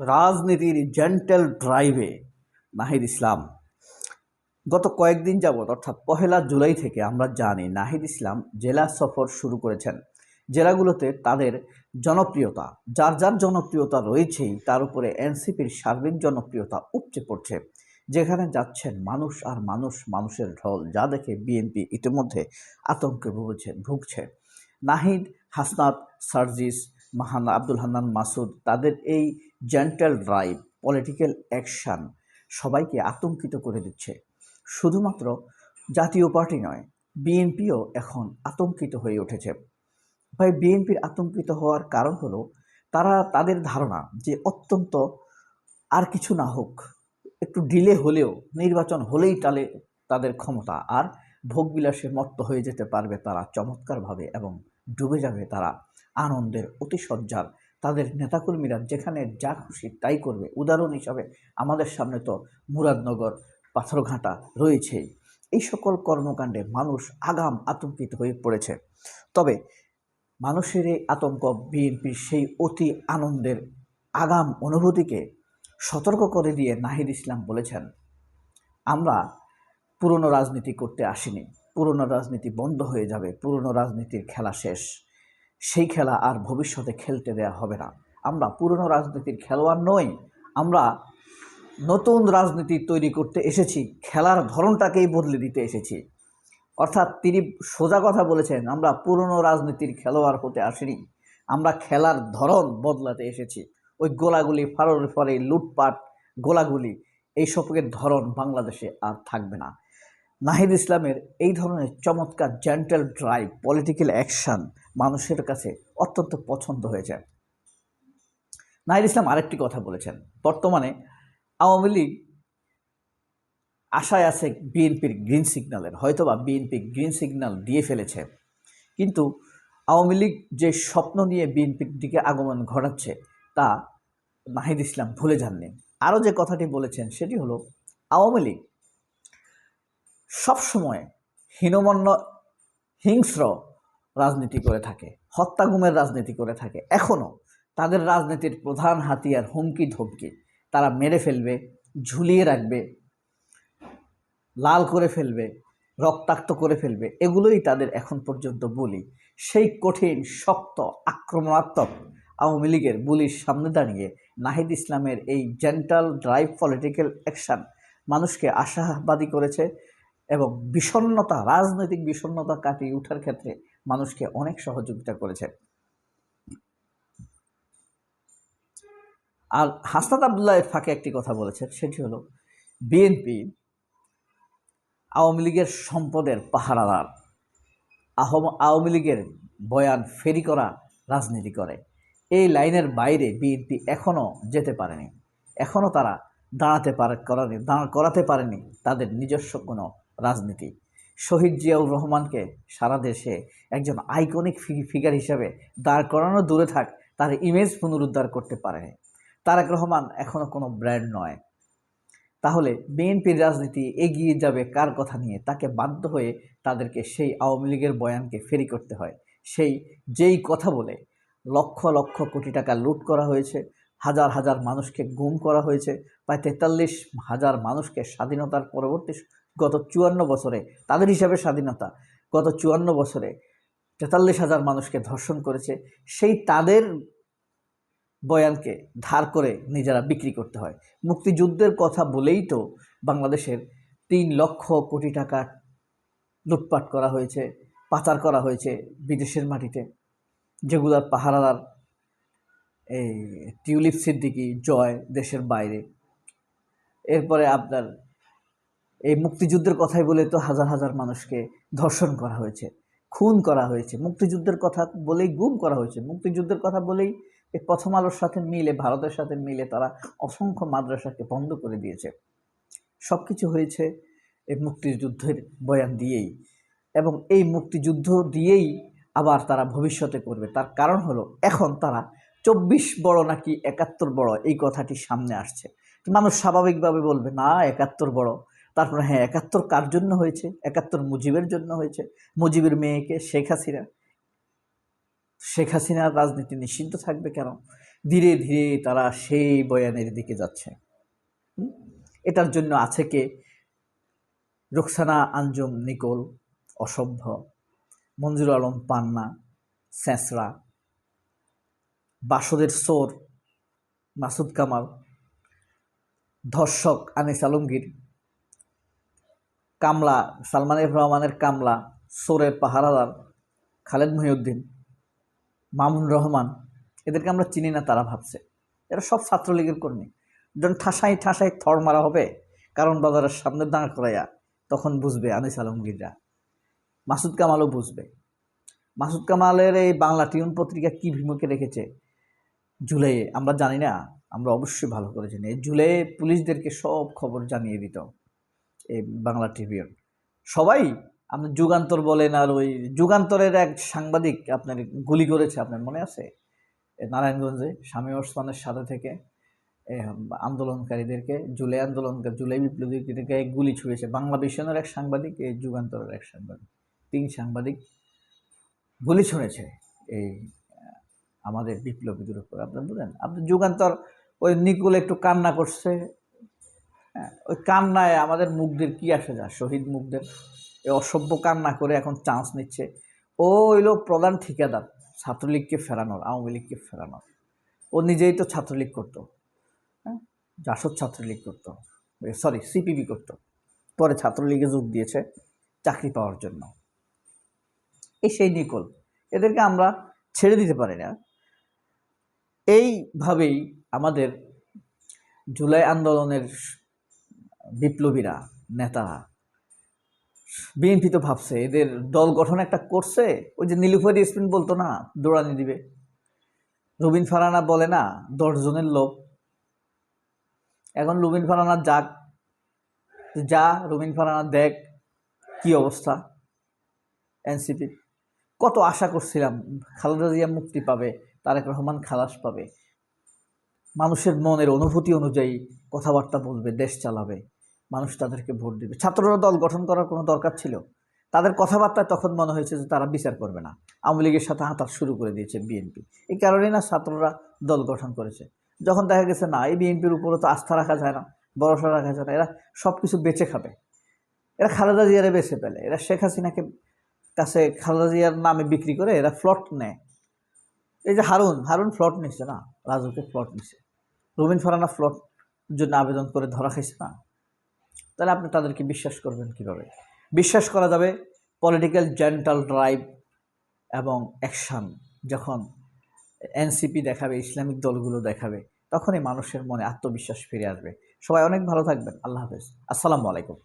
রাজনীতির জেন্টেল ড্রাইভে নাহিদ ইসলাম। গত কয়েকদিন যাবৎ, অর্থাৎ পহেলা জুলাই থেকে আমরা জানি, নাহিদ ইসলাম জেলা সফর শুরু করেছেন। জেলাগুলোতে তাদের জনপ্রিয়তা, যার যার জনপ্রিয়তা রয়েছেই, তার উপরে এনসিপির সার্বিক জনপ্রিয়তা উপচে পড়ছে। যেখানে যাচ্ছেন মানুষ আর মানুষ, মানুষের ঢল, যা দেখে বিএনপি ইতিমধ্যে আতঙ্কে ভুগছে ভুগছে। নাহিদ, হাসনাত, সার্জিস, মাহানা, আব্দুল হান্নান মাসুদ, তাদের এই জেন্টাল ড্রাইভ পলিটিক্যাল অ্যাকশন সবাইকে আতঙ্কিত করে দিচ্ছে। শুধুমাত্র জাতীয় পার্টি নয়, বিএনপিও এখন আতঙ্কিত হয়ে উঠেছে। ভাই, বিএনপির আতঙ্কিত হওয়ার কারণ হলো তারা তাদের ধারণা যে অত্যন্ত আর কিছু না হোক, একটু ডিলে হলেও, নির্বাচন হলেই তালে তাদের ক্ষমতা, আর ভোগবিলাসে মত্ত হয়ে যেতে পারবে তারা চমৎকারভাবে এবং ডুবে যাবে তারা আনন্দের অতিশয্যার তাদের নেতাকর্মীরা যেখানে যা খুশি তাই করবে। উদাহরণ হিসাবে আমাদের সামনে তো মুরাদনগর, পাথরঘাটা রয়েছেই। এই সকল কর্মকাণ্ডে মানুষ আগাম আতঙ্কিত হয়ে পড়েছে। তবে মানুষের এই আতঙ্ক বিএনপির সেই অতি আনন্দের আগাম অনুভূতিকে সতর্ক করে দিয়ে নাহিদ ইসলাম বলেছেন, আমরা পুরনো রাজনীতি করতে আসিনি। পুরনো রাজনীতি বন্ধ হয়ে যাবে। পুরনো রাজনীতির খেলা শেষ। সেই খেলা আর ভবিষ্যতে খেলতে দেয়া হবে না। আমরা পুরনো রাজনীতির খেলোয়াড় নই, আমরা নতুন রাজনীতি তৈরি করতে এসেছি, খেলার ধরনটাকেই বদলে দিতে এসেছি। অর্থাৎ তিনি সোজা কথা বলেছেন, আমরা পুরনো রাজনীতির খেলোয়াড় হতে আসিনি, আমরা খেলার ধরন বদলাতে এসেছি। ওই গোলাগুলি ফারোর ফরে, লুটপাট, গোলাগুলি, এই এইসবের ধরন বাংলাদেশে আর থাকবে না। নাহিদ ইসলামের এই ধরনের চমৎকার জেন্টাল ড্রাইভ পলিটিক্যাল অ্যাকশন মানুষের কাছে অত্যন্ত পছন্দ হয়েছে। নাহিদ ইসলাম আরেকটি কথা বলেছেন। বর্তমানে আওয়ামী লীগ আশায় আছে বিএনপির গ্রিন সিগন্যালের হয়তোবা বিএনপি গ্রিন সিগন্যাল দিয়ে ফেলেছে। কিন্তু আওয়ামী লীগ যে স্বপ্ন নিয়ে বিএনপির দিকে আগমন ঘটাচ্ছে, তা নাহিদ ইসলাম ভুলে যাননি। আরও যে কথাটি বলেছেন, সেটি হলো আওয়ামী লীগ সবসময় হীনমন্য হিংস্র রাজনীতি করে থাকে হত্যাগুমের রাজনীতি করে থাকে। এখনও তাদের রাজনীতির প্রধান হাতিয়ার হুমকি ধমকি, তারা মেরে ফেলবে, ঝুলিয়ে রাখবে, লাল করে ফেলবে, রক্তাক্ত করে ফেলবে, এগুলোই তাদের এখন পর্যন্ত বলি। সেই কঠিন, শক্ত, আক্রমণাত্মক আওয়ামী লীগের বুলির সামনে দাঁড়িয়ে নাহিদ ইসলামের এই জেন্টাল ড্রাইভ পলিটিক্যাল অ্যাকশন মানুষকে আশাবাদী করেছে। এবং বিষণ্নতা রাজনৈতিক বিষণ্নতা কাটিয়ে ওঠার ক্ষেত্রে মানুষকে অনেক সহযোগিতা করেছে। আর হাসনাত আবদুল্লাহ এর ফাঁকে একটি কথা বলেছেন, সেটি হলো, বিএনপি আওয়ামী লীগের সম্পদের পাহারাদার। আওয়ামী লীগের বয়ান ফেরি করা রাজনীতি করে। এই লাইনের বাইরে বিএনপি এখনও যেতে পারেনি। এখনও তারা দাঁড়াতে পারে করানি দাঁড় করাতে পারেনি তাদের নিজস্ব কোনো রাজনীতি। শহীদ জিয়াউর রহমানকে সারা দেশে একজন আইকনিক ফিগার হিসাবে দাঁড় করানো, দূরে থাক, তার ইমেজ পুনরুদ্ধার করতে পারেনি তারেক রহমান এখনও কোনো ব্র্যান্ড নয়। তাহলে বিএনপির রাজনীতি এগিয়ে যাবে কার কথা নিয়ে? তাকে বাধ্য হয়ে তাদেরকে সেই আওয়ামী লীগের বয়ানকে ফেরি করতে হয়। সেই যেই কথা বলে লক্ষ লক্ষ কোটি টাকা লুট করা হয়েছে, হাজার হাজার মানুষকে গুম করা হয়েছে, প্রায় তেতাল্লিশ হাজার মানুষকে স্বাধীনতার পরবর্তী গত চুয়ান্ন বছরে, তাদের হিসাবে স্বাধীনতা, গত চুয়ান্ন বছরে তেতাল্লিশ হাজার মানুষকে ধর্ষণ করেছে, সেই তাদের বয়ানকে ধার করে নিজেরা বিক্রি করতে হয়। মুক্তিযুদ্ধের কথা বলেই তো বাংলাদেশের তিন লক্ষ কোটি টাকা লুটপাট করা হয়েছে, পাচার করা হয়েছে বিদেশের মাটিতে। যেগুলার পাহারাদার এই টিউলিপ সিদ্দিকি জয় দেশের বাইরে। এরপরে আপনার এই মুক্তিযুদ্ধের কথাই বলে তো হাজার হাজার মানুষকে ধর্ষণ করা হয়েছে, খুন করা হয়েছে। মুক্তিযুদ্ধের কথা বলেই গুম করা হয়েছে। মুক্তিযুদ্ধের কথা বলেই এই প্রথম আলোর সাথে মিলে, ভারতের সাথে মিলে তারা অসংখ্য মাদ্রাসাকে বন্ধ করে দিয়েছে। সব কিছু হয়েছে এই মুক্তিযুদ্ধের বয়ান দিয়েই এবং এই মুক্তিযুদ্ধ দিয়েই আবার তারা ভবিষ্যতে করবে। তার কারণ হলো, এখন তারা চব্বিশ বড় নাকি একাত্তর বড় এই কথাটি সামনে আসছে। মানুষ স্বাভাবিকভাবে বলবে, না, একাত্তর বড় তারপরে হ্যাঁ একাত্তর কার জন্য হয়েছে? একাত্তর মুজিবের জন্য হয়েছে। মুজিবের মেয়েকে শেখ হাসিনা, শেখ হাসিনার রাজনীতি নিষিদ্ধ থাকবে কেন? ধীরে ধীরে তারা সেই বয়ানের দিকে যাচ্ছে। এটার জন্য আছে কে? রুকসানা আঞ্জুম নিকোল, অসভ্য মঞ্জুর আলম পান্না স্যাঁসরা বাসদের সোর, মাসুদ কামাল, ধর্ষক আনিস আলমগীর কামলা, সালমান এফ রহমানের কামলা, সোরের পাহারাদার, খালেদ মহিউদ্দিন, মামুন রহমান, এদেরকে আমরা চিনি না, তারা ভাবছে। এরা সব ছাত্রলীগের কর্মী। যখন ঠাসাই ঠাসাই থর মারা হবে, কারণ বাজারের সামনে দাঁড় করাইয়া, তখন বুঝবে আনিস আলমগীররা মাসুদ কামালও বুঝবে। মাসুদ কামালের এই বাংলা টিউন পত্রিকা কী বিমুখে রেখেছে? জুলাইয়ে, আমরা জানি না, আমরা অবশ্যই ভালো করে জানি। জুলাইয়ে পুলিশদেরকে সব খবর জানিয়ে দিত। এই বাংলা ট্রিবিউন সবাই আপনার যুগান্তর বলেন আর ওই যুগান্তরের এক সাংবাদিক আপনার গুলি করেছে, আপনার মনে আছে? নারায়ণগঞ্জে স্বামী ওসমানের সাথে থেকে আন্দোলনকারীদেরকে, জুলাই আন্দোলন জুলাই বিপ্লবীদেরকে গুলি ছুঁয়েছে। বাংলা ভিশনের এক সাংবাদিক, এই যুগান্তরের এক সাংবাদিক। তিন সাংবাদিক গুলি ছুঁড়েছে এই, আমাদের বিপ্লবীদের উপর। আপনার বুঝলেন আপনি যুগান্তর ওই নিকুল একটু কান্না করছে হ্যাঁ ওই কান্নায় আমাদের মুখদের কি আসে যায়? শহীদ মুখদের এই অসভ্য কান্না করে এখন চান্স নিচ্ছে। ও হইল প্রধান ঠিকাদার, ছাত্রলীগকে ফেরানোর, আওয়ামী লীগকে ফেরানোর। ও নিজেই তো ছাত্রলীগ করতো। হ্যাঁ জাসদ ছাত্রলীগ করতো। সরি সিপিবি করতো। পরে ছাত্রলীগে যোগ দিয়েছে চাকরি পাওয়ার জন্য। এই সেই নিকল। এদেরকে আমরা ছেড়ে দিতে পারি না। এইভাবেই আমাদের জুলাই আন্দোলনের বিপ্লবীরা নেতারা বিএনপি তো ভাবছে এদের দল গঠন একটা করছে, ওই যে নীলুফারি স্পিন বলতো না, দৌড়ানি দিবে। রবিন ফারানা বলে না দশজনের লোক এখন রুবিন ফারানা যাক, যা রবিন ফারানা দেখ, কি অবস্থা এনসিপি। কত আশা করছিলাম খালেদা জিয়া মুক্তি পাবে, তারেক রহমান খালাস পাবে। মানুষের মনের অনুভূতি অনুযায়ী কথাবার্তা বলবে, দেশ চালাবে। মানুষ তাদেরকে ভোট দেবে। ছাত্ররা দল গঠন করার কোনো দরকার ছিল? তাদের কথাবার্তায় তখন মনে হয়েছে যে তারা বিচার করবে না। আওয়ামী লীগের সাথে হাতার শুরু করে দিয়েছে বিএনপি। এই কারণেই না ছাত্ররা দল গঠন করেছে। যখন দেখা গেছে, না, এই বিএনপির উপরে তো আস্থা রাখা যায় না, ভরসা রাখা যায় না, এরা সব কিছু বেঁচে খাবে। এরা খালেদা জিয়ারে বেছে পেলে এরা শেখ হাসিনাকে কাছে খালেদা জিয়ার নামে বিক্রি করে এরা ফ্লট নেয়। এই যে হারুন হারুন ফ্লট নিচ্ছে না, রাজুকে ফ্লট নিচ্ছে রবিন ফারানা ফ্লট জন্য আবেদন করে ধরা খাইছে না। তাহলে আপনি তাদেরকে বিশ্বাস করবেন কীভাবে? বিশ্বাস করা যাবে পলিটিক্যাল জেন্টাল ড্রাইভ এবং অ্যাকশান যখন এনসিপি দেখাবে, ইসলামিক দলগুলো দেখাবে, তখনই মানুষের মনে আত্মবিশ্বাস ফিরে আসবে। সবাই অনেক ভালো থাকবেন। আল্লাহ হাফেজ। আসসালামু আলাইকুম।